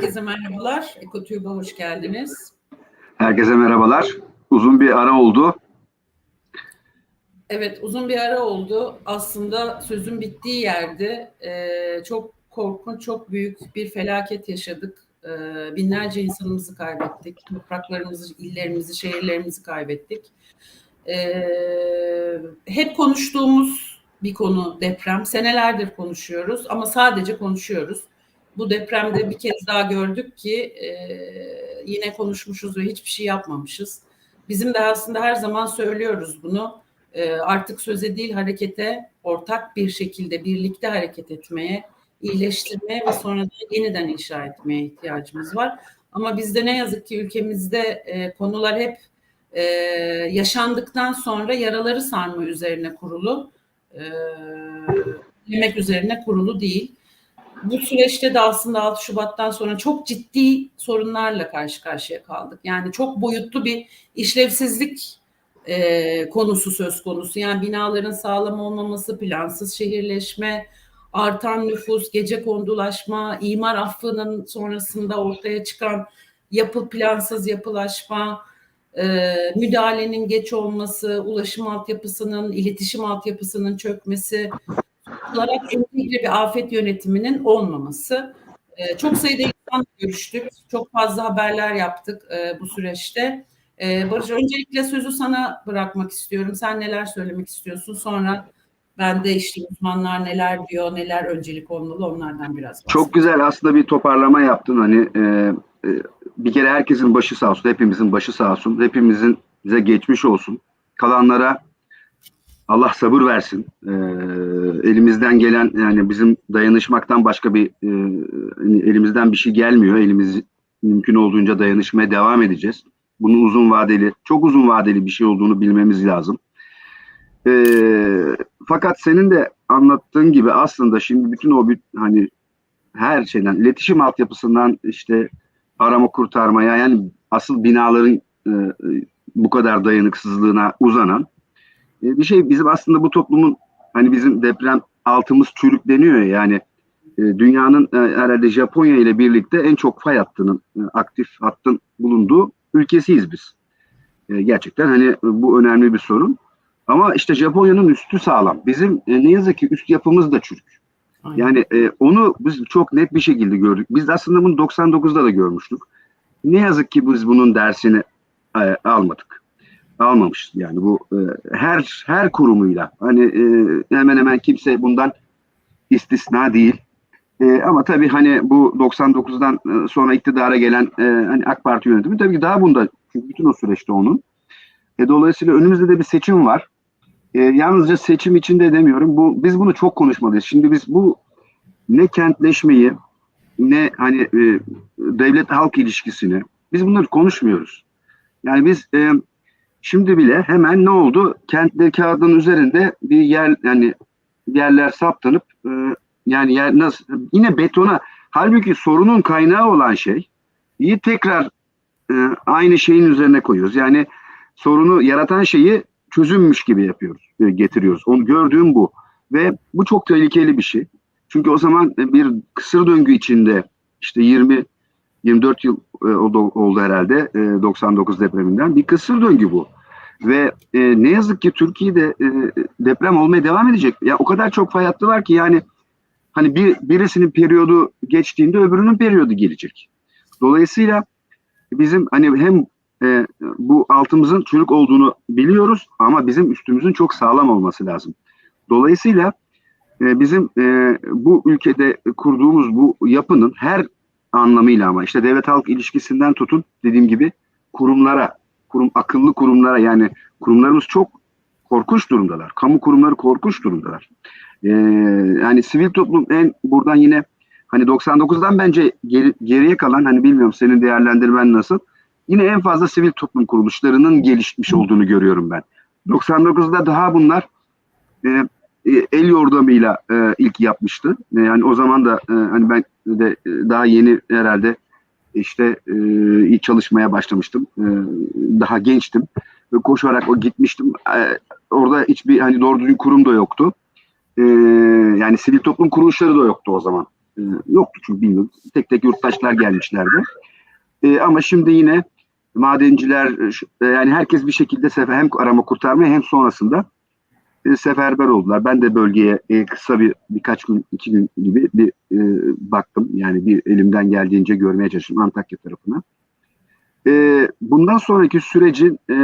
Herkese merhabalar. EkoTÜB'e hoş geldiniz. Herkese merhabalar. Uzun bir ara oldu. Evet, uzun bir ara oldu. Aslında sözün bittiği yerde e, çok korkunç, çok büyük bir felaket yaşadık. E, binlerce insanımızı kaybettik. Topraklarımızı, illerimizi, şehirlerimizi kaybettik. E, hep konuştuğumuz bir konu deprem. Senelerdir konuşuyoruz ama sadece konuşuyoruz. Bu depremde bir kez daha gördük ki e, yine konuşmuşuz ve hiçbir şey yapmamışız. Bizim de aslında her zaman söylüyoruz bunu. E, artık söze değil harekete, ortak bir şekilde birlikte hareket etmeye, iyileştirmeye ve sonra da yeniden inşa etmeye ihtiyacımız var. Ama bizde ne yazık ki ülkemizde e, konular hep e, yaşandıktan sonra yaraları sarma üzerine kurulu, e, yemek üzerine kurulu değil bu süreçte de aslında 6 Şubat'tan sonra çok ciddi sorunlarla karşı karşıya kaldık. Yani çok boyutlu bir işlevsizlik e, konusu söz konusu. Yani binaların sağlam olmaması, plansız şehirleşme, artan nüfus, gece kondulaşma, imar affının sonrasında ortaya çıkan yapı plansız yapılaşma, e, müdahalenin geç olması, ulaşım altyapısının, iletişim altyapısının çökmesi, olarak entegre bir afet yönetiminin olmaması. E, çok sayıda insan görüştük. Çok fazla haberler yaptık e, bu süreçte. E, Barış öncelikle sözü sana bırakmak istiyorum. Sen neler söylemek istiyorsun? Sonra ben de işte uzmanlar neler diyor, neler öncelik olmalı onlardan biraz bahsedeyim. Çok güzel aslında bir toparlama yaptın. Hani e, e, bir kere herkesin başı sağ olsun, hepimizin başı sağ olsun, hepimizin bize geçmiş olsun. Kalanlara Allah sabır versin. E, elimizden gelen yani bizim dayanışmaktan başka bir e, elimizden bir şey gelmiyor. Elimiz mümkün olduğunca dayanışmaya devam edeceğiz. Bunun uzun vadeli, çok uzun vadeli bir şey olduğunu bilmemiz lazım. E, fakat senin de anlattığın gibi aslında şimdi bütün o hani her şeyden iletişim altyapısından işte arama kurtarmaya yani asıl binaların e, bu kadar dayanıksızlığına uzanan e, bir şey bizim aslında bu toplumun hani bizim deprem altımız çürükleniyor ya yani e, dünyanın e, herhalde Japonya ile birlikte en çok fay hattının e, aktif hattın bulunduğu ülkesiyiz biz. E, gerçekten hani bu önemli bir sorun. Ama işte Japonya'nın üstü sağlam. Bizim e, ne yazık ki üst yapımız da çürük. Aynen. Yani e, onu biz çok net bir şekilde gördük. Biz aslında bunu 99'da da görmüştük. Ne yazık ki biz bunun dersini e, almadık almamış. Yani bu e, her her kurumuyla hani e, hemen hemen kimse bundan istisna değil. E, ama tabii hani bu 99'dan e, sonra iktidara gelen e, hani AK Parti yönetimi tabii ki daha bunda çünkü bütün o süreçte onun. E, dolayısıyla önümüzde de bir seçim var. E, yalnızca seçim içinde demiyorum. Bu biz bunu çok konuşmalıyız. Şimdi biz bu ne kentleşmeyi ne hani e, devlet halk ilişkisini biz bunları konuşmuyoruz. Yani biz e, Şimdi bile hemen ne oldu? Kentli kağıdın üzerinde bir yer yani yerler saptanıp e, yani yer nasıl yine betona halbuki sorunun kaynağı olan şey iyi tekrar e, aynı şeyin üzerine koyuyoruz. Yani sorunu yaratan şeyi çözümmüş gibi yapıyoruz, e, getiriyoruz. Onu gördüğüm bu ve bu çok tehlikeli bir şey. Çünkü o zaman bir kısır döngü içinde işte 20 24 yıl e, oldu, herhalde e, 99 depreminden. Bir kısır döngü bu. Ve e, ne yazık ki Türkiye'de e, deprem olmaya devam edecek. Ya o kadar çok fay hattı var ki yani hani bir birisinin periyodu geçtiğinde öbürünün periyodu gelecek. Dolayısıyla bizim hani hem e, bu altımızın çürük olduğunu biliyoruz ama bizim üstümüzün çok sağlam olması lazım. Dolayısıyla e, bizim e, bu ülkede kurduğumuz bu yapının her anlamıyla ama işte devlet halk ilişkisinden tutun dediğim gibi kurumlara, kurum akıllı kurumlara yani kurumlarımız çok korkunç durumdalar. Kamu kurumları korkunç durumdalar. Ee, yani sivil toplum en buradan yine hani 99'dan bence geri, geriye kalan hani bilmiyorum senin değerlendirmen nasıl. Yine en fazla sivil toplum kuruluşlarının gelişmiş olduğunu görüyorum ben. 99'da daha bunlar e, e, el yordamıyla e, ilk yapmıştı. E, yani o zaman da e, hani ben de e, daha yeni herhalde işte e, çalışmaya başlamıştım. E, daha gençtim ve koşarak o gitmiştim. E, orada hiçbir hani doğru düzgün kurum da yoktu. E, yani sivil toplum kuruluşları da yoktu o zaman. e, yoktu çünkü bilmiyorum. Tek tek yurttaşlar gelmişlerdi. E, ama şimdi yine madenciler e, e, yani herkes bir şekilde hem arama kurtarmaya hem sonrasında e, seferber oldular. Ben de bölgeye e, kısa bir birkaç gün, iki gün gibi bir e, baktım. Yani bir elimden geldiğince görmeye çalıştım Antakya tarafına. E, bundan sonraki sürecin e,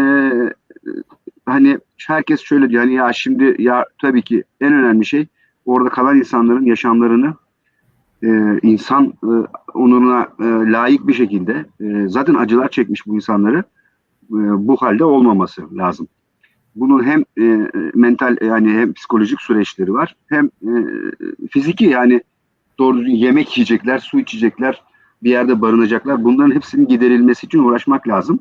hani herkes şöyle diyor hani ya şimdi ya tabii ki en önemli şey orada kalan insanların yaşamlarını e, insan e, onuruna e, layık bir şekilde e, zaten acılar çekmiş bu insanları e, bu halde olmaması lazım. Bunun hem e, mental yani hem psikolojik süreçleri var hem e, fiziki yani doğru yemek yiyecekler, su içecekler, bir yerde barınacaklar. Bunların hepsinin giderilmesi için uğraşmak lazım.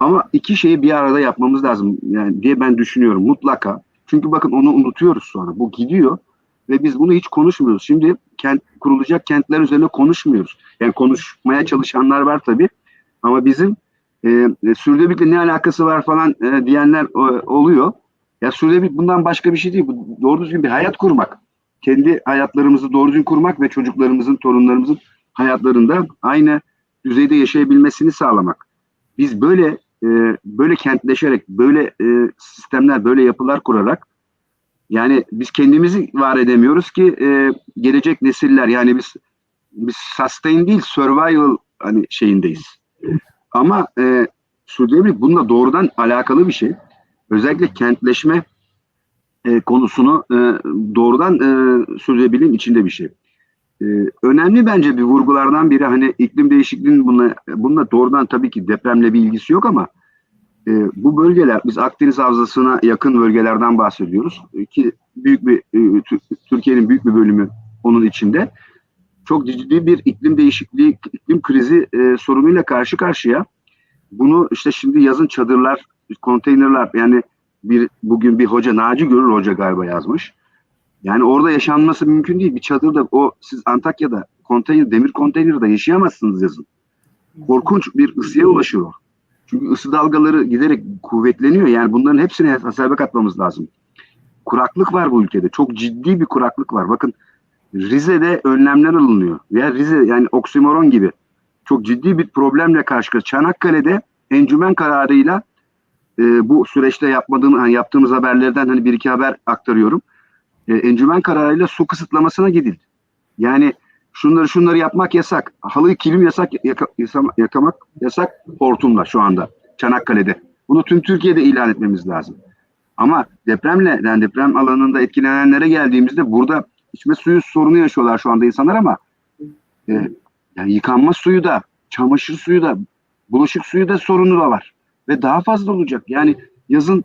Ama iki şeyi bir arada yapmamız lazım yani diye ben düşünüyorum mutlaka. Çünkü bakın onu unutuyoruz sonra. Bu gidiyor ve biz bunu hiç konuşmuyoruz. Şimdi kent kurulacak kentler üzerine konuşmuyoruz. Yani konuşmaya çalışanlar var tabii. Ama bizim e, e, sürdürülebilirlikle ne alakası var falan e, diyenler e, oluyor. Ya sürdürülebilirlik bundan başka bir şey değil. Bu doğru düzgün bir hayat kurmak. Kendi hayatlarımızı doğru düzgün kurmak ve çocuklarımızın, torunlarımızın hayatlarında aynı düzeyde yaşayabilmesini sağlamak. Biz böyle e, böyle kentleşerek, böyle e, sistemler, böyle yapılar kurarak yani biz kendimizi var edemiyoruz ki e, gelecek nesiller yani biz biz sustain değil survival hani şeyindeyiz. Ama e, sürdürülebilirlik bununla doğrudan alakalı bir şey. Özellikle kentleşme e, konusunu e, doğrudan e, sürdürülebilirliğin içinde bir şey. E, önemli bence bir vurgulardan biri hani iklim değişikliğinin bununla, bununla doğrudan tabii ki depremle bir ilgisi yok ama e, bu bölgeler biz Akdeniz Havzası'na yakın bölgelerden bahsediyoruz E, ki büyük bir e, Tü- Türkiye'nin büyük bir bölümü onun içinde çok ciddi bir iklim değişikliği, iklim krizi e, sorunuyla karşı karşıya. Bunu işte şimdi yazın çadırlar, konteynerler yani bir bugün bir hoca Naci Görür Hoca galiba yazmış. Yani orada yaşanması mümkün değil. Bir çadırda o siz Antakya'da konteyner, demir konteynerde yaşayamazsınız yazın. Korkunç bir ısıya ulaşıyor. Çünkü ısı dalgaları giderek kuvvetleniyor. Yani bunların hepsine hesaba katmamız lazım. Kuraklık var bu ülkede. Çok ciddi bir kuraklık var. Bakın Rize'de önlemler alınıyor. Veya Rize yani oksimoron gibi çok ciddi bir problemle karşı. Çanakkale'de encümen kararıyla e, bu süreçte yapmadığım, hani yaptığımız haberlerden hani bir iki haber aktarıyorum. E, encümen kararıyla su kısıtlamasına gidildi. Yani şunları şunları yapmak yasak. Halıyı kilim yasak, yaka, yakamak yasak hortumla şu anda Çanakkale'de. Bunu tüm Türkiye'de ilan etmemiz lazım. Ama depremle yani deprem alanında etkilenenlere geldiğimizde burada içme suyu sorunu yaşıyorlar şu anda insanlar ama e, yani yıkanma suyu da, çamaşır suyu da, bulaşık suyu da sorunu da var. Ve daha fazla olacak. Yani yazın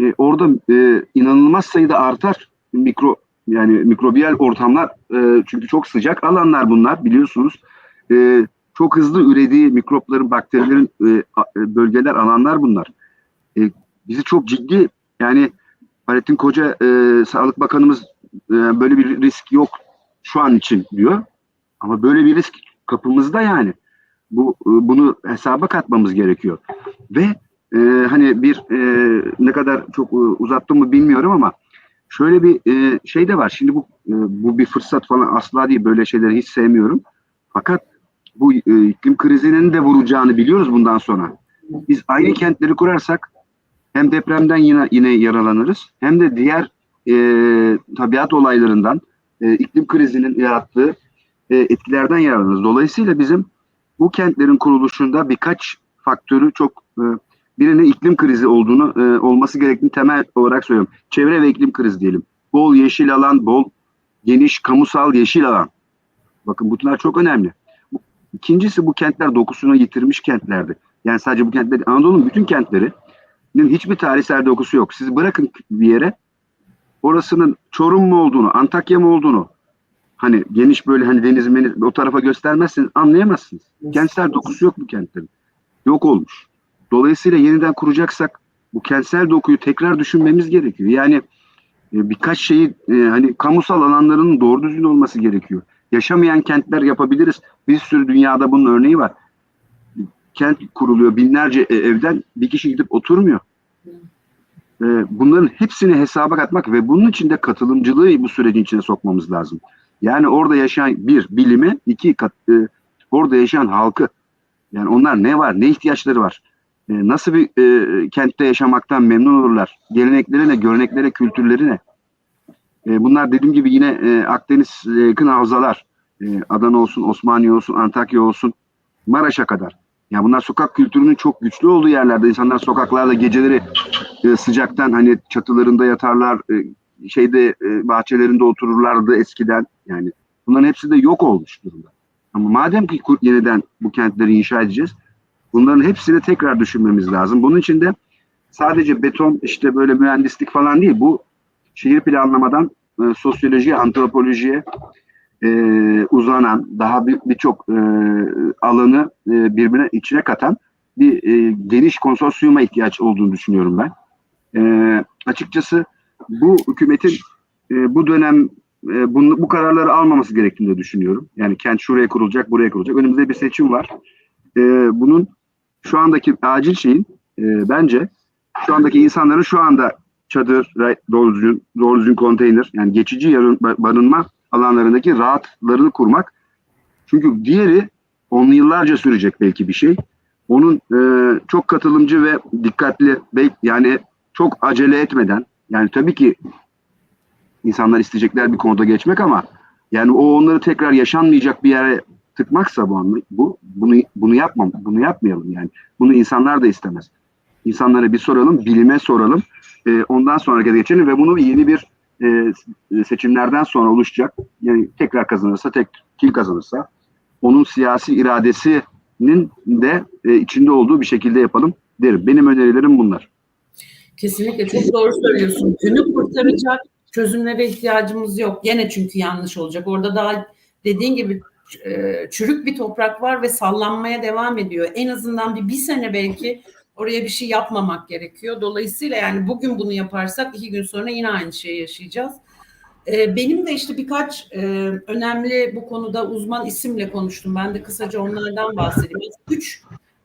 e, orada e, inanılmaz sayıda artar mikro yani mikrobiyal ortamlar e, çünkü çok sıcak alanlar bunlar biliyorsunuz. E, çok hızlı ürediği mikropların, bakterilerin e, e, bölgeler, alanlar bunlar. E, bizi çok ciddi yani Fahrettin Koca e, Sağlık Bakanımız e, böyle bir risk yok şu an için diyor. Ama böyle bir risk kapımızda yani. Bu e, bunu hesaba katmamız gerekiyor. Ve e, hani bir e, ne kadar çok e, uzattım mı bilmiyorum ama şöyle bir e, şey de var. Şimdi bu e, bu bir fırsat falan asla değil. Böyle şeyleri hiç sevmiyorum. Fakat bu e, iklim krizinin de vuracağını biliyoruz bundan sonra. Biz aynı kentleri kurarsak hem depremden yine yine yaralanırız hem de diğer e, tabiat olaylarından e, iklim krizinin yarattığı e, etkilerden yararlanırız. Dolayısıyla bizim bu kentlerin kuruluşunda birkaç faktörü çok e, birinin iklim krizi olduğunu e, olması gerektiğini temel olarak söylüyorum. Çevre ve iklim krizi diyelim. Bol yeşil alan, bol geniş kamusal yeşil alan. Bakın bunlar çok önemli. İkincisi bu kentler dokusunu yitirmiş kentlerdi. Yani sadece bu kentler Anadolu'nun bütün kentlerinin hiçbir tarihsel dokusu yok. Siz bırakın bir yere orasının Çorum mu olduğunu, Antakya mı olduğunu hani geniş böyle hani deniz meniz o tarafa göstermezseniz anlayamazsınız. Kentsel dokusu yok bu kentlerin. Yok olmuş. Dolayısıyla yeniden kuracaksak bu kentsel dokuyu tekrar düşünmemiz gerekiyor. Yani e, birkaç şeyi e, hani kamusal alanların doğru düzgün olması gerekiyor. Yaşamayan kentler yapabiliriz. Bir sürü dünyada bunun örneği var. Kent kuruluyor binlerce e, evden bir kişi gidip oturmuyor. E, bunların hesabına hesaba katmak ve bunun için de katılımcılığı bu sürecin içine sokmamız lazım. Yani orada yaşayan bir bilimi, iki kat, e, orada yaşayan halkı. Yani onlar ne var, ne ihtiyaçları var? E, nasıl bir e, kentte yaşamaktan memnun olurlar? Gelenekleri ne, görenekleri, kültürleri ne? E, bunlar dediğim gibi yine e, Akdeniz e, yakın havzalar. E, Adana olsun, Osmaniye olsun, Antakya olsun, Maraş'a kadar. Ya bunlar sokak kültürünün çok güçlü olduğu yerlerde. İnsanlar sokaklarda geceleri e, sıcaktan hani çatılarında yatarlar, e, şeyde e, bahçelerinde otururlardı eskiden. Yani bunların hepsi de yok olmuş durumda. Ama madem ki yeniden bu kentleri inşa edeceğiz, bunların hepsini tekrar düşünmemiz lazım. Bunun için de sadece beton işte böyle mühendislik falan değil. Bu şehir planlamadan e, sosyolojiye, antropolojiye e, uzanan daha bir- birçok e, alanı e, birbirine içine katan bir e, geniş konsorsiyuma ihtiyaç olduğunu düşünüyorum ben. E, açıkçası bu hükümetin e, bu dönem e, bunu, bu kararları almaması gerektiğini de düşünüyorum. Yani kent şuraya kurulacak, buraya kurulacak. Önümüzde bir seçim var. E, bunun şu andaki acil şeyin e, bence şu andaki insanların şu anda çadır, doğru düzgün, doğru düzgün konteyner yani geçici yarın, ba- barınma alanlarındaki rahatlarını kurmak. Çünkü diğeri on yıllarca sürecek belki bir şey. Onun e, çok katılımcı ve dikkatli yani çok acele etmeden yani tabii ki insanlar isteyecekler bir konuda geçmek ama yani o onları tekrar yaşanmayacak bir yere tıkmaksa bu anla- bu bunu bunu yapmam bunu yapmayalım yani bunu insanlar da istemez. İnsanlara bir soralım, bilime soralım. E, ondan sonra harekete geçelim ve bunu yeni bir e, seçimlerden sonra oluşacak. Yani tekrar kazanırsa, tek kim kazanırsa onun siyasi iradesinin de e, içinde olduğu bir şekilde yapalım derim. Benim önerilerim bunlar. Kesinlikle çok doğru söylüyorsun. Günü kurtaracak çözümlere ihtiyacımız yok. Gene çünkü yanlış olacak. Orada daha dediğin gibi e, çürük bir toprak var ve sallanmaya devam ediyor. En azından bir bir sene belki oraya bir şey yapmamak gerekiyor. Dolayısıyla yani bugün bunu yaparsak iki gün sonra yine aynı şeyi yaşayacağız. E, Benim de işte birkaç e, önemli bu konuda uzman isimle konuştum. Ben de kısaca onlardan bahsedeyim. Üç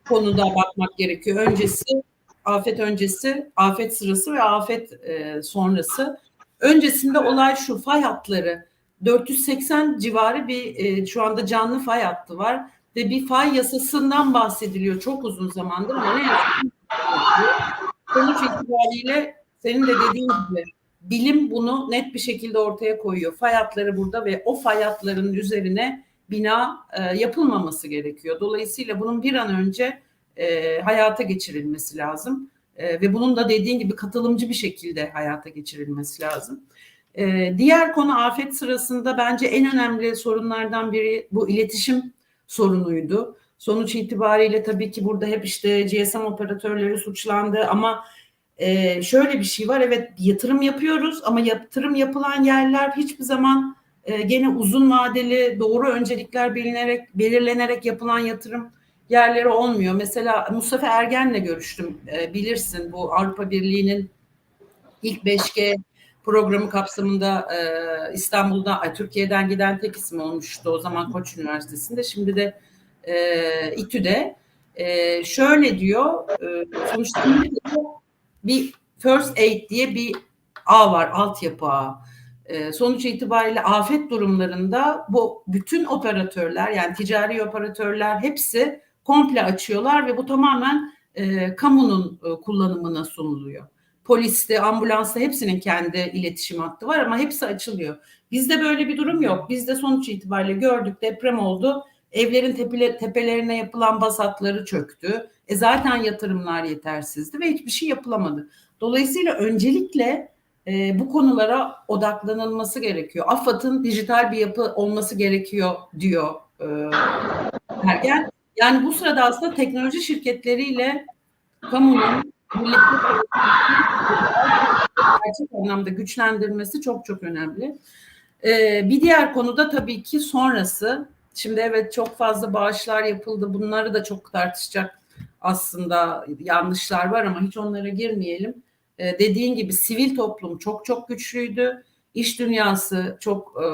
konuda bakmak gerekiyor. Öncesi afet öncesi, afet sırası ve afet e, sonrası. Öncesinde olay şu fay hatları 480 civarı bir e, şu anda canlı fay hattı var ve bir fay yasasından bahsediliyor çok uzun zamandır ama ne sonuç itibariyle senin de dediğin gibi bilim bunu net bir şekilde ortaya koyuyor. Fay hatları burada ve o fay hatlarının üzerine bina e, yapılmaması gerekiyor. Dolayısıyla bunun bir an önce e, hayata geçirilmesi lazım. E, ve bunun da dediğin gibi katılımcı bir şekilde hayata geçirilmesi lazım. E, diğer konu afet sırasında bence en önemli sorunlardan biri bu iletişim sorunuydu. Sonuç itibariyle tabii ki burada hep işte GSM operatörleri suçlandı ama e, şöyle bir şey var evet yatırım yapıyoruz ama yatırım yapılan yerler hiçbir zaman e, gene uzun vadeli doğru öncelikler bilinerek belirlenerek yapılan yatırım yerleri olmuyor. Mesela Mustafa Ergen'le görüştüm. E, bilirsin bu Avrupa Birliği'nin ilk 5G programı kapsamında e, İstanbul'da, ay, Türkiye'den giden tek isim olmuştu o zaman Koç Üniversitesi'nde. Şimdi de e, İTÜ'de. E, şöyle diyor, e, sonuçta bir First Aid diye bir ağ var, altyapı ağı. E, sonuç itibariyle afet durumlarında bu bütün operatörler yani ticari operatörler hepsi komple açıyorlar ve bu tamamen e, kamunun e, kullanımına sunuluyor. Poliste, ambulansta hepsinin kendi iletişim hattı var ama hepsi açılıyor. Bizde böyle bir durum yok. Bizde sonuç itibariyle gördük deprem oldu. Evlerin tepele, tepelerine yapılan baz hatları çöktü. E zaten yatırımlar yetersizdi ve hiçbir şey yapılamadı. Dolayısıyla öncelikle e, bu konulara odaklanılması gerekiyor. AFAD'ın dijital bir yapı olması gerekiyor diyor e, Ergen. Yani bu sırada aslında teknoloji şirketleriyle kamunun gerçek anlamda güçlendirmesi çok çok önemli. Ee, bir diğer konu da tabii ki sonrası. Şimdi evet çok fazla bağışlar yapıldı. Bunları da çok tartışacak aslında yanlışlar var ama hiç onlara girmeyelim. Ee, dediğin gibi sivil toplum çok çok güçlüydü. İş dünyası çok e,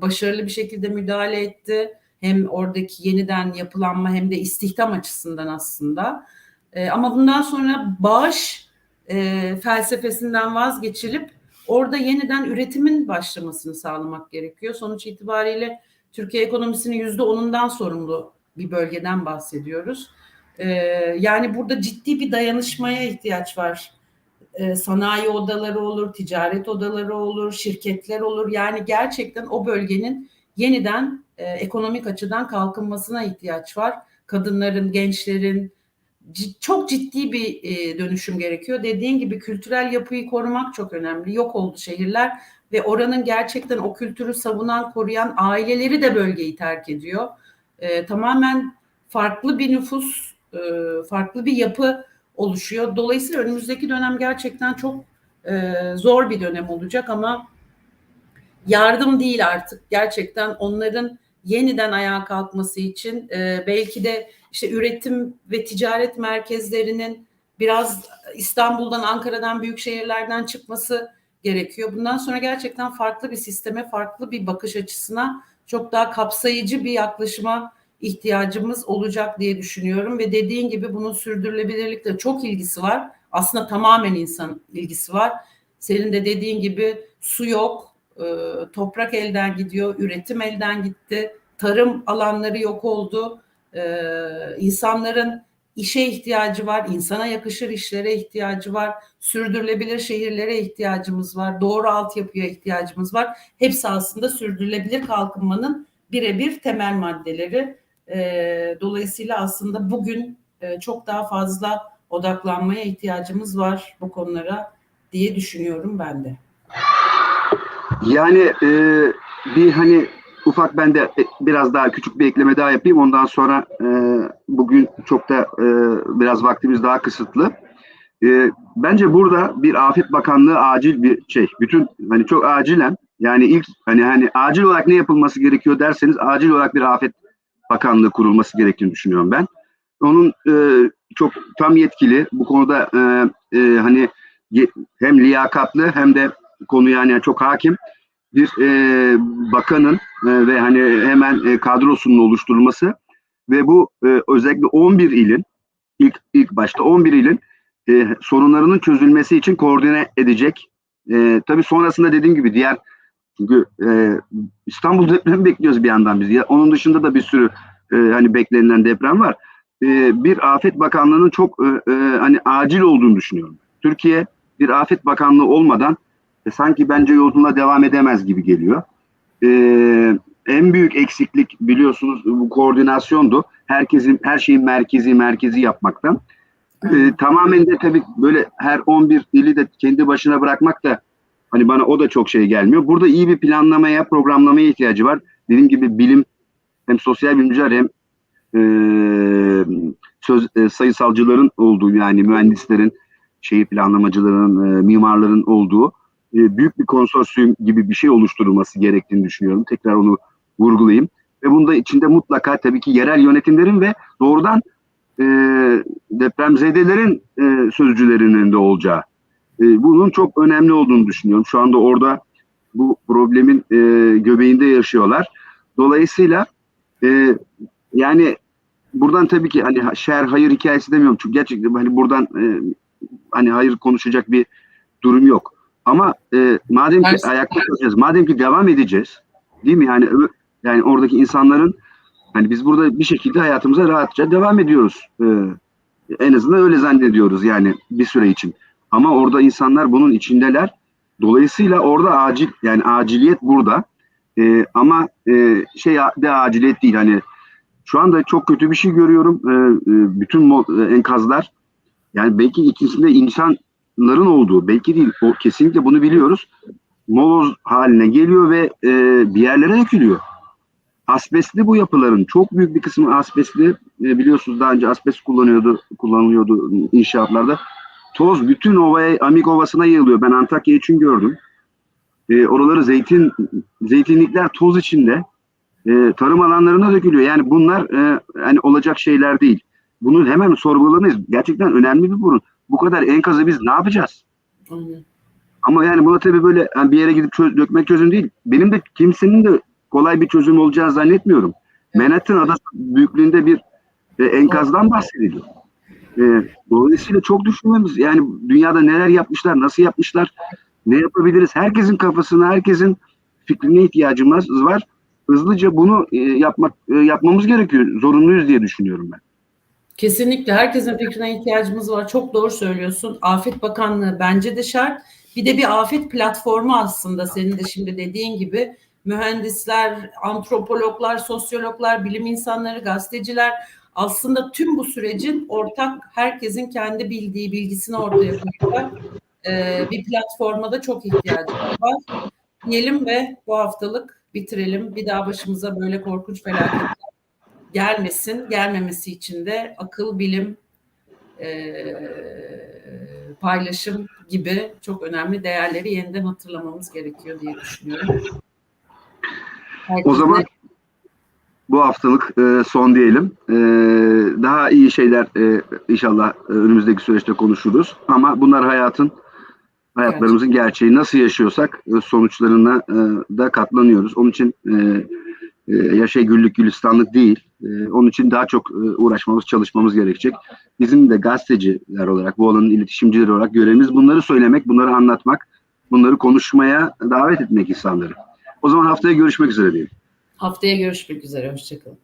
başarılı bir şekilde müdahale etti. Hem oradaki yeniden yapılanma hem de istihdam açısından aslında. E, ama bundan sonra bağış e, felsefesinden vazgeçilip orada yeniden üretimin başlamasını sağlamak gerekiyor. Sonuç itibariyle Türkiye ekonomisinin yüzde onundan sorumlu bir bölgeden bahsediyoruz. Ee, yani burada ciddi bir dayanışmaya ihtiyaç var. Ee, sanayi odaları olur, ticaret odaları olur, şirketler olur. Yani gerçekten o bölgenin yeniden e, ekonomik açıdan kalkınmasına ihtiyaç var. Kadınların, gençlerin çok ciddi bir e, dönüşüm gerekiyor. Dediğin gibi kültürel yapıyı korumak çok önemli. Yok oldu şehirler ve oranın gerçekten o kültürü savunan, koruyan aileleri de bölgeyi terk ediyor. E, tamamen farklı bir nüfus, e, farklı bir yapı oluşuyor. Dolayısıyla önümüzdeki dönem gerçekten çok e, zor bir dönem olacak ama yardım değil artık. Gerçekten onların yeniden ayağa kalkması için e, belki de işte üretim ve ticaret merkezlerinin biraz İstanbul'dan, Ankara'dan, büyük şehirlerden çıkması gerekiyor. Bundan sonra gerçekten farklı bir sisteme, farklı bir bakış açısına, çok daha kapsayıcı bir yaklaşıma ihtiyacımız olacak diye düşünüyorum ve dediğin gibi bunun sürdürülebilirlikle çok ilgisi var. Aslında tamamen insan ilgisi var. Senin de dediğin gibi su yok, toprak elden gidiyor, üretim elden gitti, tarım alanları yok oldu. E, insanların işe ihtiyacı var, insana yakışır işlere ihtiyacı var, sürdürülebilir şehirlere ihtiyacımız var, doğru altyapıya ihtiyacımız var. Hepsi aslında sürdürülebilir kalkınmanın birebir temel maddeleri. E, dolayısıyla aslında bugün e, çok daha fazla odaklanmaya ihtiyacımız var bu konulara diye düşünüyorum ben de. Yani e, bir hani ufak ben de e, biraz daha küçük bir ekleme daha yapayım. Ondan sonra e, bugün çok da e, biraz vaktimiz daha kısıtlı. E, bence burada bir Afet Bakanlığı acil bir şey. Bütün hani çok acilen yani ilk hani hani acil olarak ne yapılması gerekiyor derseniz acil olarak bir Afet Bakanlığı kurulması gerektiğini düşünüyorum ben. Onun e, çok tam yetkili bu konuda e, e, hani hem liyakatlı hem de konu yani çok hakim bir e, bakanın e, ve hani hemen e, kadrosunun oluşturulması ve bu e, özellikle 11 ilin ilk ilk başta 11 ilin e, sorunlarının çözülmesi için koordine edecek. E, tabii sonrasında dediğim gibi diğer çünkü e, İstanbul depremi bekliyoruz bir yandan biz. Ya, onun dışında da bir sürü e, hani beklenilen deprem var. E, bir Afet Bakanlığı'nın çok e, e, hani acil olduğunu düşünüyorum. Türkiye bir Afet Bakanlığı olmadan e, sanki bence yoluna devam edemez gibi geliyor. E, en büyük eksiklik biliyorsunuz bu koordinasyondu. Herkesin her şeyin merkezi merkezi yapmaktan. E, tamamen de tabii böyle her 11 ili de kendi başına bırakmak da hani bana o da çok şey gelmiyor. Burada iyi bir planlamaya, programlamaya ihtiyacı var. Dediğim gibi bilim hem sosyal bilimciler hem e, söz e, sayısalcıların olduğu yani mühendislerin, şehir planlamacıların, e, mimarların olduğu e, büyük bir konsorsiyum gibi bir şey oluşturulması gerektiğini düşünüyorum. Tekrar onu vurgulayayım. Ve bunda içinde mutlaka tabii ki yerel yönetimlerin ve doğrudan e, depremzedelerin e, sözcülerinin de olacağı. E, bunun çok önemli olduğunu düşünüyorum. Şu anda orada bu problemin e, göbeğinde yaşıyorlar. Dolayısıyla e, yani buradan tabii ki hani şer hayır hikayesi demiyorum çünkü gerçekten hani buradan e, hani hayır konuşacak bir durum yok. Ama e, madem ki Ters- ayakta kalacağız, madem ki devam edeceğiz, değil mi? Yani yani oradaki insanların hani biz burada bir şekilde hayatımıza rahatça devam ediyoruz. E, en azından öyle zannediyoruz yani bir süre için. Ama orada insanlar bunun içindeler. Dolayısıyla orada acil yani aciliyet burada. E, ama e, şey de aciliyet değil hani şu anda çok kötü bir şey görüyorum. E, e, bütün e, enkazlar yani belki ikisinde insanların olduğu belki değil o kesinlikle bunu biliyoruz. Moloz haline geliyor ve e, bir yerlere dökülüyor. Asbestli bu yapıların çok büyük bir kısmı asbestli. E, biliyorsunuz daha önce asbest kullanıyordu, kullanılıyordu inşaatlarda. Toz bütün ovaya, Amik Ovası'na yayılıyor. Ben Antakya için gördüm. E, oraları zeytin, zeytinlikler toz içinde e, tarım alanlarına dökülüyor. Yani bunlar e, hani olacak şeyler değil. Bunu hemen sorgulamayız. Gerçekten önemli bir burun. Bu kadar enkazı biz ne yapacağız? Aynen. Ama yani buna tabii böyle yani bir yere gidip çöz, dökmek çözüm değil. Benim de kimsenin de kolay bir çözüm olacağını zannetmiyorum. Manhattan adası büyüklüğünde bir e, enkazdan bahsediliyor. E, dolayısıyla çok düşünmemiz yani dünyada neler yapmışlar, nasıl yapmışlar Ne yapabiliriz? Herkesin kafasına, herkesin fikrine ihtiyacımız var. Hızlıca bunu e, yapmak e, yapmamız gerekiyor. Zorunluyuz diye düşünüyorum ben. Kesinlikle herkesin fikrine ihtiyacımız var. Çok doğru söylüyorsun. Afet Bakanlığı bence de şart. Bir de bir afet platformu aslında senin de şimdi dediğin gibi mühendisler, antropologlar, sosyologlar, bilim insanları, gazeteciler aslında tüm bu sürecin ortak herkesin kendi bildiği bilgisini ortaya koyacak e, bir platforma da çok ihtiyacı var. Diyelim ve bu haftalık bitirelim. Bir daha başımıza böyle korkunç felaketler gelmesin. Gelmemesi için de akıl, bilim, e, paylaşım gibi çok önemli değerleri yeniden hatırlamamız gerekiyor diye düşünüyorum. O zaman bu haftalık e, son diyelim. E, daha iyi şeyler e, inşallah e, önümüzdeki süreçte konuşuruz. Ama bunlar hayatın hayatlarımızın gerçeği. Nasıl yaşıyorsak e, sonuçlarına e, da katlanıyoruz. Onun için e, e, yaşay güllük gülistanlık değil. E, onun için daha çok e, uğraşmamız, çalışmamız gerekecek. Bizim de gazeteciler olarak, bu alanın iletişimcileri olarak görevimiz bunları söylemek, bunları anlatmak, bunları konuşmaya davet etmek insanları. O zaman haftaya görüşmek üzere diyelim. haftaya görüşmek üzere. Hoşçakalın.